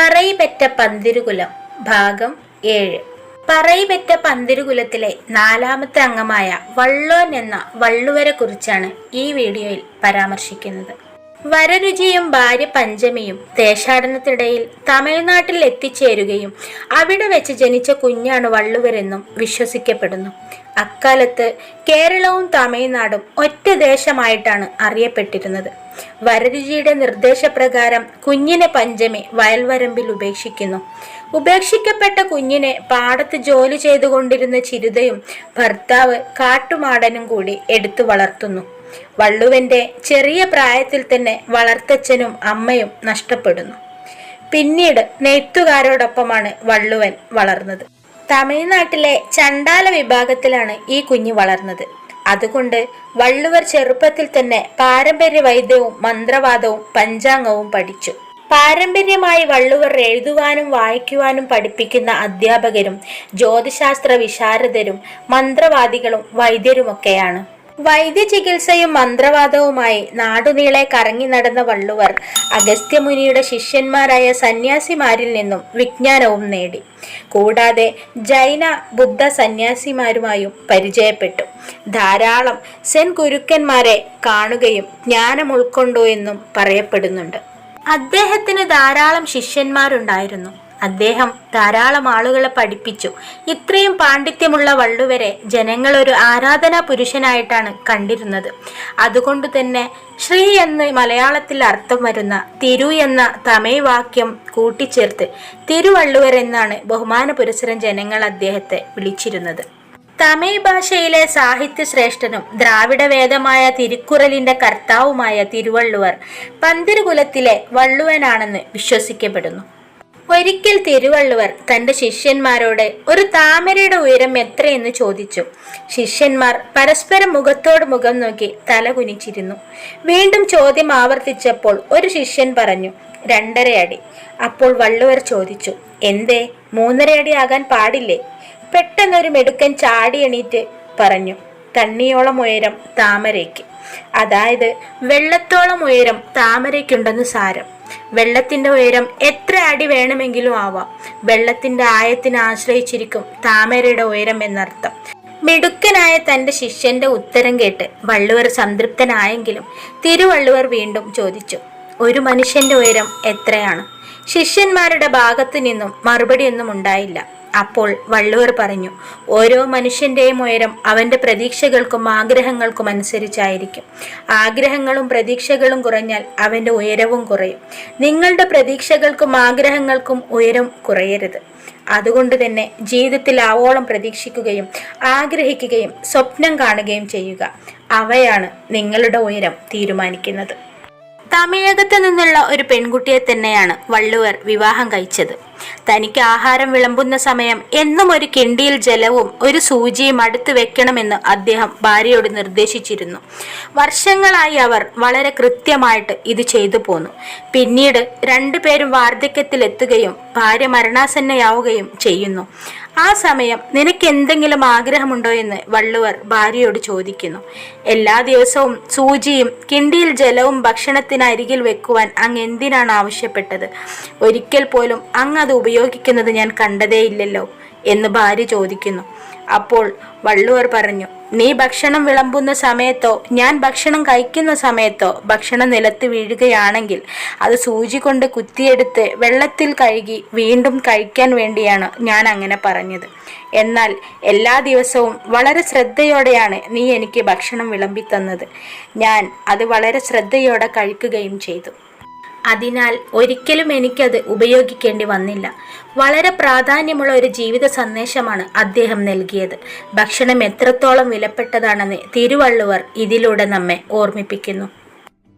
പറയിപെറ്റ പന്തിരുകുലം ഭാഗം ഏഴ്. പറയിപെറ്റ പന്തിരുകുലത്തിലെ നാലാമത്തെ അംഗമായ വള്ളോൻ എന്ന വള്ളുവരെ കുറിച്ചാണ് ഈ വീഡിയോയിൽ പരാമർശിക്കുന്നത്. വരരുചിയും ഭാര്യ പഞ്ചമിയും ദേശാടനത്തിനിടയിൽ തമിഴ്നാട്ടിൽ എത്തിച്ചേരുകയും അവിടെ വെച്ച് ജനിച്ച കുഞ്ഞാണ് വള്ളുവരെന്നും വിശ്വസിക്കപ്പെടുന്നു. അക്കാലത്ത് കേരളവും തമിഴ്നാടും ഒറ്റ ദേശമായിട്ടാണ് അറിയപ്പെട്ടിരുന്നത്. വരരുചിയുടെ നിർദ്ദേശപ്രകാരം കുഞ്ഞിനെ പഞ്ചമി വയൽവരമ്പിൽ ഉപേക്ഷിക്കുന്നു. ഉപേക്ഷിക്കപ്പെട്ട കുഞ്ഞിനെ പാടത്ത് ജോലി ചെയ്തുകൊണ്ടിരുന്ന ചിരുതയും ഭർത്താവ് കാട്ടുമാടനും കൂടി എടുത്തു വളർത്തുന്നു. വള്ളുവന്റെ ചെറിയ പ്രായത്തിൽ തന്നെ വളർത്തച്ഛനും അമ്മയും നഷ്ടപ്പെടുന്നു. പിന്നീട് നെയ്ത്തുകാരോടൊപ്പമാണ് വള്ളുവൻ വളർന്നത്. തമിഴ്നാട്ടിലെ ചണ്ടാല വിഭാഗത്തിലാണ് ഈ കുഞ്ഞ് വളർന്നത്. അതുകൊണ്ട് വള്ളുവർ ചെറുപ്പത്തിൽ തന്നെ പാരമ്പര്യ വൈദ്യവും മന്ത്രവാദവും പഞ്ചാംഗവും പഠിച്ചു. പാരമ്പര്യമായി വള്ളുവർ എഴുതുവാനും വായിക്കുവാനും പഠിപ്പിക്കുന്ന അധ്യാപകരും ജ്യോതിശാസ്ത്ര വിശാരദരും മന്ത്രവാദികളും വൈദ്യരുമൊക്കെയാണ്. വൈദ്യചികിത്സയും മന്ത്രവാദവുമായി നാടുനീളെ കറങ്ങി നടന്ന വള്ളുവർ അഗസ്ത്യമുനിയുടെ ശിഷ്യന്മാരായ സന്യാസിമാരിൽ നിന്നും വിജ്ഞാനവും നേടി. കൂടാതെ ജൈന ബുദ്ധ സന്യാസിമാരുമായും പരിചയപ്പെട്ടു. ധാരാളം സെൻ ഗുരുക്കന്മാരെ കാണുകയും ജ്ഞാനം ഉൾക്കൊണ്ടു എന്നും പറയപ്പെടുന്നുണ്ട്. അദ്ദേഹത്തിന് ധാരാളം ശിഷ്യന്മാരുണ്ടായിരുന്നു. അദ്ദേഹം ധാരാളം ആളുകളെ പഠിപ്പിച്ചു. ഇത്രയും പാണ്ഡിത്യമുള്ള വള്ളുവരെ ജനങ്ങൾ ഒരു ആരാധനാ പുരുഷനായിട്ടാണ് കണ്ടിരുന്നത്. അതുകൊണ്ട് തന്നെ ശ്രീ എന്ന് മലയാളത്തിൽ അർത്ഥം വരുന്ന തിരു എന്ന തമിഴ് വാക്യം കൂട്ടിച്ചേർത്ത് തിരുവള്ളുവർ എന്നാണ് ബഹുമാന പുരസരം ജനങ്ങൾ അദ്ദേഹത്തെ വിളിച്ചിരുന്നത്. തമിഴ് ഭാഷയിലെ സാഹിത്യ ശ്രേഷ്ഠനും ദ്രാവിഡ വേദമായ തിരുക്കുറലിന്റെ കർത്താവുമായ തിരുവള്ളുവർ പന്തിരുകുലത്തിലെ വള്ളുവനാണെന്ന് വിശ്വസിക്കപ്പെടുന്നു. ഒരിക്കൽ തിരുവള്ളുവർ തന്റെ ശിഷ്യന്മാരോട് ഒരു താമരയുടെ ഉയരം എത്രയെന്ന് ചോദിച്ചു. ശിഷ്യന്മാർ പരസ്പരം മുഖത്തോട് മുഖം നോക്കി തല കുനിച്ചിരുന്നു. വീണ്ടും ചോദ്യം ആവർത്തിച്ചപ്പോൾ ഒരു ശിഷ്യൻ പറഞ്ഞു രണ്ടര അടി അപ്പോൾ വള്ളുവർ ചോദിച്ചു എന്തേ മൂന്നര അടി ആകാൻ പാടില്ലേ? പെട്ടെന്നൊരു മെടുക്കൻ ചാടി എണീറ്റ് പറഞ്ഞു തണ്ണിയോളം ഉയരം താമരയ്ക്ക്. അതായത് വെള്ളത്തോളം ഉയരം താമരയ്ക്കുണ്ടെന്ന് സാരം. വെള്ളത്തിന്റെ ഉയരം എത്ര അടി വേണമെങ്കിലും ആവാം. വെള്ളത്തിന്റെ ആയത്തിനെ ആശ്രയിച്ചിരിക്കും താമരയുടെ ഉയരം എന്നർത്ഥം. മിടുക്കനായ തന്റെ ശിഷ്യന്റെ ഉത്തരം കേട്ട് വള്ളുവർ സംതൃപ്തനായെങ്കിലും തിരുവള്ളുവർ വീണ്ടും ചോദിച്ചു ഒരു മനുഷ്യന്റെ ഉയരം എത്രയാണ്? ശിഷ്യന്മാരുടെ ഭാഗത്തു നിന്നും മറുപടിയൊന്നും ഉണ്ടായില്ല. അപ്പോൾ വള്ളുവർ പറഞ്ഞു ഓരോ മനുഷ്യന്റെയും ഉയരം അവന്റെ പ്രതീക്ഷകൾക്കും ആഗ്രഹങ്ങൾക്കും അനുസരിച്ചായിരിക്കും. ആഗ്രഹങ്ങളും പ്രതീക്ഷകളും കുറഞ്ഞാൽ അവന്റെ ഉയരവും കുറയും. നിങ്ങളുടെ പ്രതീക്ഷകൾക്കും ആഗ്രഹങ്ങൾക്കും ഉയരം കുറയരുത്. അതുകൊണ്ട് തന്നെ ജീവിതത്തിൽ ആവോളം പ്രതീക്ഷിക്കുകയും ആഗ്രഹിക്കുകയും സ്വപ്നം കാണുകയും ചെയ്യുക. അവയാണ് നിങ്ങളുടെ ഉയരം തീരുമാനിക്കുന്നത്. തമിഴകത്ത് നിന്നുള്ള ഒരു പെൺകുട്ടിയെ തന്നെയാണ് വള്ളുവർ വിവാഹം കഴിച്ചത്. തനിക്ക് ആഹാരം വിളമ്പുന്ന സമയം എന്നും ഒരു കിണ്ടിയിൽ ജലവും ഒരു സൂചിയും അടുത്ത് വെക്കണമെന്ന് അദ്ദേഹം ഭാര്യയോട് നിർദ്ദേശിച്ചിരുന്നു. വർഷങ്ങളായി അവർ വളരെ കൃത്യമായിട്ട് ഇത് ചെയ്തു പോന്നു. പിന്നീട് രണ്ടുപേരും വാർദ്ധക്യത്തിലെത്തുകയും ഭാര്യ മരണാസന്നയാവുകയും ചെയ്യുന്നു. ആ സമയം നിനക്ക് എന്തെങ്കിലും ആഗ്രഹമുണ്ടോ എന്ന് വള്ളുവർ ഭാര്യയോട് ചോദിക്കുന്നു. എല്ലാ ദിവസവും സൂചിയും കിണ്ടിയിൽ ജലവും ഭക്ഷണത്തിനരികിൽ വെക്കുവാൻ അങ്ങ് എന്തിനാണ് ആവശ്യപ്പെട്ടത്? ഒരിക്കൽ പോലും അങ്ങ് അത് ഉപയോഗിക്കുന്നത് ഞാൻ കണ്ടതേയില്ലല്ലോ എന്ന് ഭാര്യ ചോദിക്കുന്നു. അപ്പോൾ വള്ളുവർ പറഞ്ഞു നീ ഭക്ഷണം വിളമ്പുന്ന സമയത്തോ ഞാൻ ഭക്ഷണം കഴിക്കുന്ന സമയത്തോ ഭക്ഷണം നിലത്ത് വീഴുകയാണെങ്കിൽ അത് സൂചി കൊണ്ട് കുത്തിയെടുത്ത് വെള്ളത്തിൽ കഴുകി വീണ്ടും കഴിക്കാൻ വേണ്ടിയാണ് ഞാൻ അങ്ങനെ പറഞ്ഞത്. എന്നാൽ എല്ലാ ദിവസവും വളരെ ശ്രദ്ധയോടെയാണ് നീ എനിക്ക് ഭക്ഷണം വിളമ്പി തന്നത് ഞാൻ അത് വളരെ ശ്രദ്ധയോടെ കഴിക്കുകയും ചെയ്തു. അതിനാൽ ഒരിക്കലും എനിക്കത് ഉപയോഗിക്കേണ്ടി വന്നില്ല. വളരെ പ്രാധാന്യമുള്ള ഒരു ജീവിത സന്ദേശമാണ് അദ്ദേഹം നൽകിയത്. ഭക്ഷണം എത്രത്തോളം വിലപ്പെട്ടതാണെന്ന് തിരുവള്ളുവർ ഇതിലൂടെ നമ്മെ ഓർമ്മിപ്പിക്കുന്നു.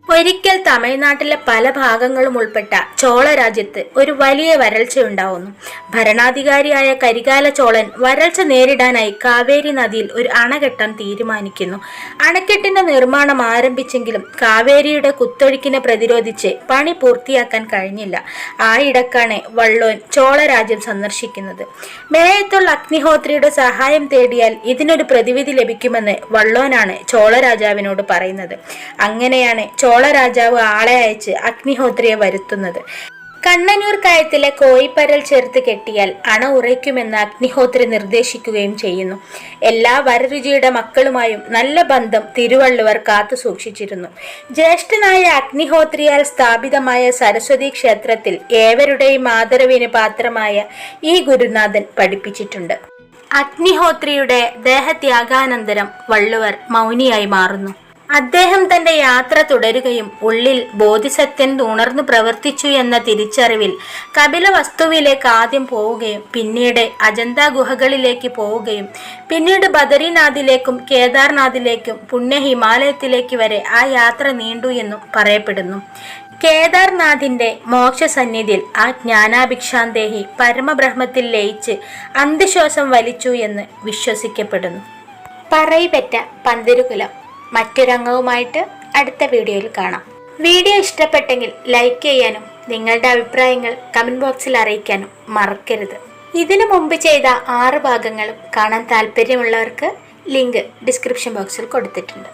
ഒരിക്കൽ തമിഴ്നാട്ടിലെ പല ഭാഗങ്ങളും ഉൾപ്പെട്ട ചോള രാജ്യത്ത് ഒരു വലിയ വരൾച്ച ഉണ്ടാവുന്നു ഭരണാധികാരിയായ കരികാല ചോളൻ വരൾച്ച നേരിടാനായി കാവേരി നദിയിൽ ഒരു അണകെട്ടം തീരുമാനിക്കുന്നു. അണക്കെട്ടിന്റെ നിർമ്മാണം ആരംഭിച്ചെങ്കിലും കാവേരിയുടെ കുത്തൊഴുക്കിനെ പ്രതിരോധിച്ച് പണി പൂർത്തിയാക്കാൻ കഴിഞ്ഞില്ല. ആ ഇടക്കാണ് വള്ളോൻ ചോള രാജ്യം സന്ദർശിക്കുന്നത്. മേയത്തുള്ള അഗ്നിഹോത്രിയുടെ സഹായം തേടിയാൽ ഇതിനൊരു പ്രതിവിധി ലഭിക്കുമെന്ന് വള്ളോനാണ് ചോള രാജാവിനോട് പറയുന്നത്. അങ്ങനെയാണ് ചോള രാജാവ് ആളെ അയച്ച് അഗ്നിഹോത്രിയെ വരുത്തുന്നത്. കണ്ണനൂർ കയത്തിലെ കോയിപ്പരൽ ചേർത്ത് കെട്ടിയാൽ അണ ഉറയ്ക്കുമെന്ന് അഗ്നിഹോത്രി നിർദ്ദേശിക്കുകയും ചെയ്യുന്നു. എല്ലാ വരരുചിയുടെ മക്കളുമായും നല്ല ബന്ധം തിരുവള്ളുവർ കാത്തു സൂക്ഷിച്ചിരുന്നു. ജ്യേഷ്ഠനായ അഗ്നിഹോത്രിയാൽ സ്ഥാപിതമായ സരസ്വതി ക്ഷേത്രത്തിൽ ഏവരുടെയും ആദരവിന് പാത്രമായ ഈ ഗുരുനാഥൻ പഠിപ്പിച്ചിട്ടുണ്ട്. അഗ്നിഹോത്രിയുടെ ദേഹത്യാഗാനന്തരം വള്ളുവർ മൗനിയായി മാറുന്നു. അദ്ദേഹം തന്റെ യാത്ര തുടരുകയും ഉള്ളിൽ ബോധിസത്യൻ ഉണർന്നു പ്രവർത്തിച്ചു എന്ന തിരിച്ചറിവിൽ കപില വസ്തുവിലേക്ക് ആദ്യം പോവുകയും പിന്നീട് അജന്ത ഗുഹകളിലേക്ക് പോവുകയും പിന്നീട് ബദരിനാഥിലേക്കും കേദാർനാഥിലേക്കും പുണ്യ ഹിമാലയത്തിലേക്ക് വരെ ആ യാത്ര നീണ്ടു എന്നും പറയപ്പെടുന്നു. കേദാർനാഥിന്റെ മോക്ഷസന്നിധിയിൽ ആ ജ്ഞാനാഭിക്ഷാന്തേഹി പരമബ്രഹ്മത്തിൽ ലയിച്ച് അന്ത്യശ്വാസം വലിച്ചു എന്ന് വിശ്വസിക്കപ്പെടുന്നു. പറയിപ്പറ്റ പന്തിരുകുലം. മറ്റൊരംഗവുമായിട്ട് അടുത്ത വീഡിയോയിൽ കാണാം. വീഡിയോ ഇഷ്ടപ്പെട്ടെങ്കിൽ ലൈക്ക് ചെയ്യാനും നിങ്ങളുടെ അഭിപ്രായങ്ങൾ കമന്റ് ബോക്സിൽ അറിയിക്കാനും മറക്കരുത്. ഇതിനു മുമ്പ് ചെയ്ത ആറ് ഭാഗങ്ങളും കാണാൻ താല്പര്യമുള്ളവർക്ക് ലിങ്ക് ഡിസ്ക്രിപ്ഷൻ ബോക്സിൽ കൊടുത്തിട്ടുണ്ട്.